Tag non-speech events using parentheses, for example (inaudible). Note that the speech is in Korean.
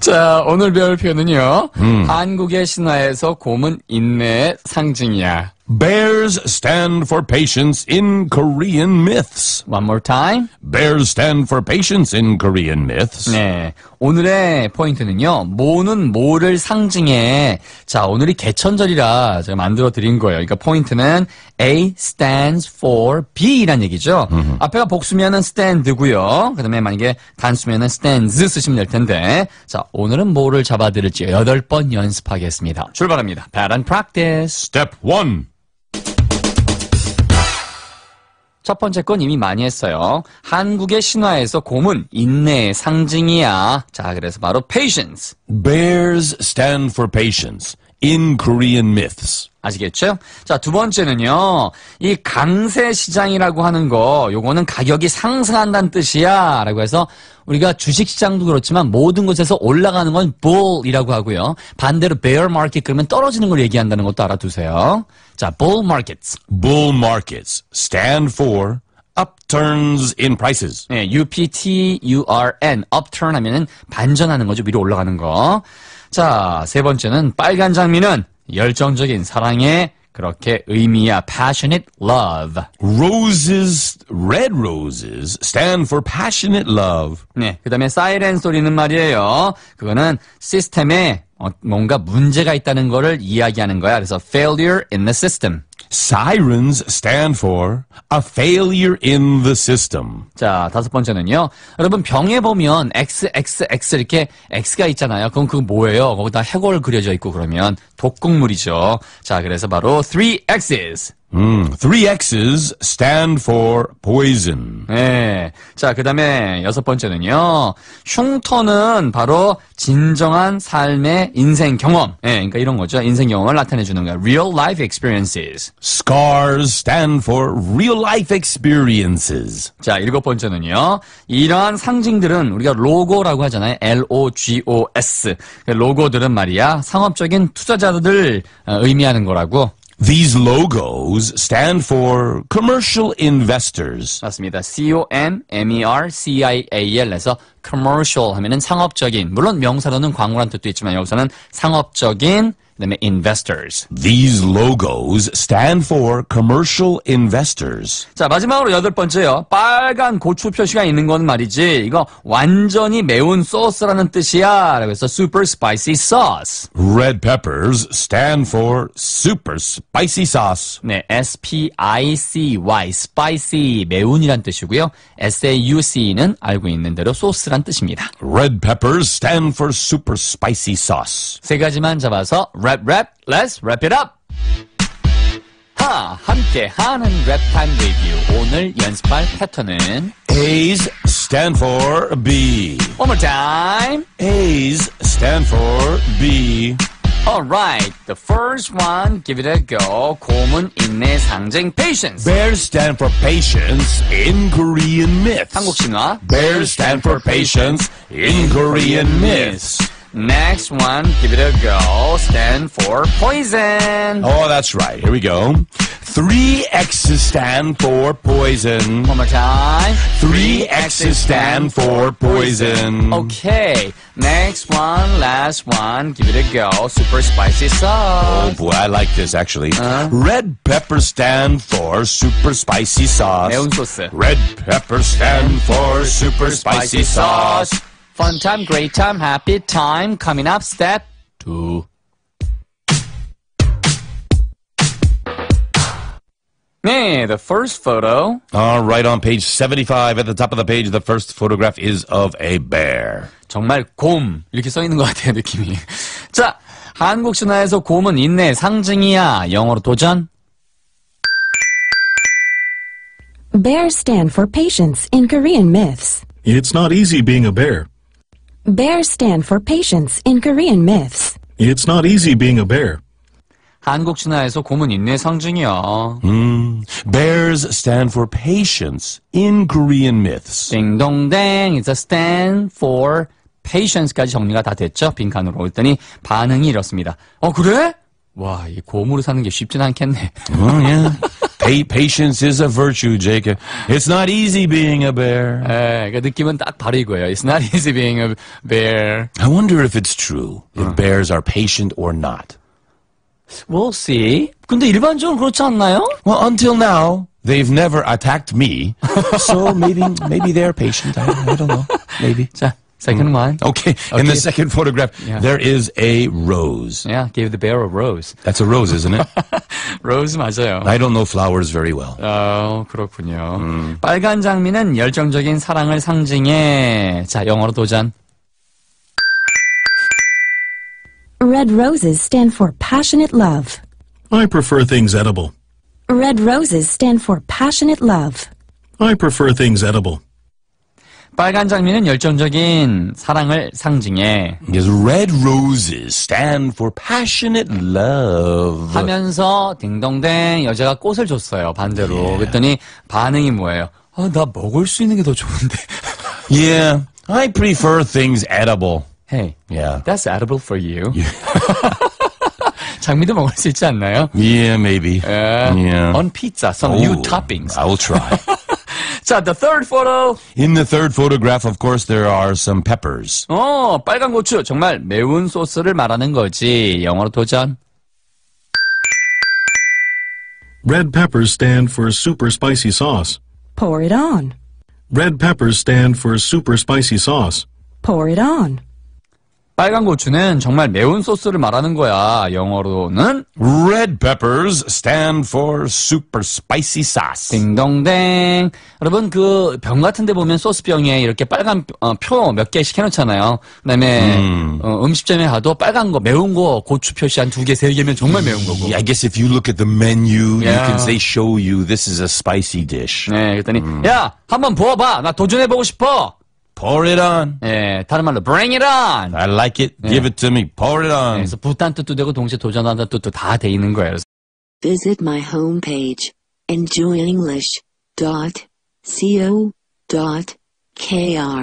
자, 오늘 배울 표현은요. 한국의 신화에서 곰은 인내의 상징이야. Bears stand for patience in Korean myths. One more time. Bears stand for patience in Korean myths. 네. 오늘의 포인트는요. 모는 모를 상징해. 자, 오늘이 개천절이라 제가 만들어 드린 거예요. 그러니까 포인트는 A stands for B란 얘기죠. 앞에가 복수면은 stand고요. 그다음에 만약에 단수면은 stands 쓰시면 될 텐데. 자, 오늘은 뭐를 잡아 드릴지 여덟 번 연습하겠습니다. 출발합니다. Pattern practice. Step 1. 첫 번째 건 이미 많이 했어요. 한국의 신화에서 곰은 인내의 상징이야. 자, 그래서 바로 patience. Bears stand for patience in Korean myths. 아시겠죠? 자, 두 번째는요. 이 강세 시장이라고 하는 거, 요거는 가격이 상승한다는 뜻이야. 라고 해서 우리가 주식 시장도 그렇지만 모든 곳에서 올라가는 건 bull이라고 하고요. 반대로 bear market 그러면 떨어지는 걸 얘기한다는 것도 알아두세요. 자, bull markets. Bull markets stand for upturns in prices. 네, U-P-T-U-R-N, upturn 하면은 반전하는 거죠. 위로 올라가는 거. 자, 세 번째는 빨간 장미는 열정적인 사랑의 그렇게 의미야. passionate love. Roses, red roses stand for passionate love. 네, 그 다음에 사이렌 소리는 말이에요. 그거는 시스템에 어, 뭔가 문제가 있다는 거를 이야기하는 거야. 그래서 failure in the system. Sirens stand for a failure in the system. 자, 다섯 번째는요. 여러분 병에 보면 XXX 이렇게 X가 있잖아요. 그럼 그거 뭐예요? 거기다 해골 그려져 있고 그러면 독극물이죠. 자, 그래서 바로 three X's. 음, three X's stand for poison. 네. 자, 그 다음에 여섯 번째는요. 흉터는 바로 진정한 삶의 인생 경험. 예, 네, 그러니까 이런 거죠. 인생 경험을 나타내주는 거예요. real life experiences. scars stand for real life experiences. 자, 일곱 번째는요. 이러한 상징들은 우리가 로고라고 하잖아요. L-O-G-O-S. 그 로고들은 말이야. 상업적인 투자자들 어, 의미하는 거라고 These logos stand for commercial investors. 맞습니다. C-O-M-M-E-R-C-I-A-L에서 commercial 하면은 상업적인. 물론 명사로는 광고란 뜻도 있지만 여기서는 상업적인 그다음에 investors. These logos stand for commercial investors. 자, 마지막으로 여덟 번째요. 빨간 고추 표시가 있는 건 말이지. 이거 완전히 매운 소스라는 뜻이야. 라고 해서 super spicy sauce. Red peppers stand for super spicy sauce. 네, S-P-I-C-Y, spicy, 매운이란 뜻이고요. S-A-U-C는 알고 있는 대로 소스 란 뜻입니다. Red peppers stand for super spicy sauce. 세 가지만 잡아서 랩, 랩, let's wrap it up! 하, 함께 하는 랩타임 리뷰. 오늘 연습할 패턴은 A's stand for B. one more time. A's stand for B. Alright, the first one, give it a go. 고문 인내 상징 patience. Bears stand for patience in Korean myths. 한국 신화. Bears stand for patience in Korean myths. Next one, give it a go. Stand for poison. Oh, that's right. Here we go. Three X's stand for poison. One more time. Three X's stand for poison. Okay, next one, last one, give it a go. Super spicy Oh sauce. boy, I like this actually. Red pepper stand for super spicy sauce. 매운 소스. Red pepper stand for super spicy sauce. Fun time, great time, happy time. Coming up, step two. 네, the first photo. All right, on page 75 at the top of the page, the first photograph is of a bear. 정말 곰 이렇게 써 있는 것 같아요 느낌이. (laughs) 자, 한국 신화에서 곰은 인내의 상징이야. 영어로 도전. Bears stand for patience in Korean myths. It's not easy being a bear. Bears stand for patience in Korean myths. It's not easy being a bear. 한국 신화에서 곰은 인내의 상징이야. Bears stand for patience in Korean myths. 딩동댕, it's a stand for patience까지 정리가 다 됐죠? 빈칸으로 올더니 반응이 이렇습니다. 어, 그래? 와, 이 곰으로 사는 게 쉽진 않겠네. Oh, yeah. Pa- patience is a virtue, Jacob. It's not easy being a bear. 예, 그러니까 느낌은 딱 바로 이거예요. It's not easy being a bear. I wonder if it's true, if bears are patient or not. We'll see. 근데 일반적으로 그렇지 않나요? Well, until now, they've never attacked me. (laughs) So maybe, maybe they're patient. I, I don't know. Maybe. (laughs) 자, second one. Okay. In Okay. the second photograph, Yeah. there is a rose. Yeah, give the bear a rose. That's a rose, isn't it? (laughs) rose 맞아요. I don't know flowers very well. 어, 그렇군요. 빨간 장미는 열정적인 사랑을 상징해. 자, 영어로 도전. Red roses stand for passionate love. I prefer things edible. Red roses stand for passionate love. I prefer things edible. 빨간 장미는 열정적인 사랑을 상징해. Yes, red roses stand for passionate love. 하면서 딩동댕 여자가 꽃을 줬어요. 반대로. 그랬더니 반응이 뭐예요? 아, 나 먹을 수 있는 게 더 좋은데. Yeah, (laughs) I prefer things edible. hey, Yeah. that's edible for you. (laughs) 장미도 먹을 수 있지 않나요? Yeah, maybe. 예. Yeah. On pizza, some new Oh, toppings. I will try. (laughs) 자, the third photo. In the third photograph, of course, there are some peppers. 어, 빨간 고추. 정말 매운 소스를 말하는 거지. 영어로 도전. Red peppers stand for super spicy sauce. Pour it on. Red peppers stand for super spicy sauce. Pour it on. 빨간 고추는 정말 매운 소스를 말하는 거야. 영어로는 Red peppers stand for super spicy sauce. 딩동댕. 여러분 그 병 같은 데 보면 소스병에 이렇게 빨간 어, 표몇 개씩 해놓잖아요. 그다음에 어, 음식점에 가도 빨간 거 매운 거 고추 표시 한 두 개 세 개면 정말 매운 거고. Yeah, I guess if you look at the menu, you Yeah. can say show you this is a spicy dish. 네, 그랬더니 야 한번 부어봐. 나 도전해보고 싶어. Pour it on. 예, 다른 말로 bring it on. I like it. Give it to me. Pour it on. 그래서 부탄 뜻도 되고 동시에 도전한다는 뜻도 다 돼 있는 거예요. 그래서 Visit my homepage, enjoyenglish.co.kr.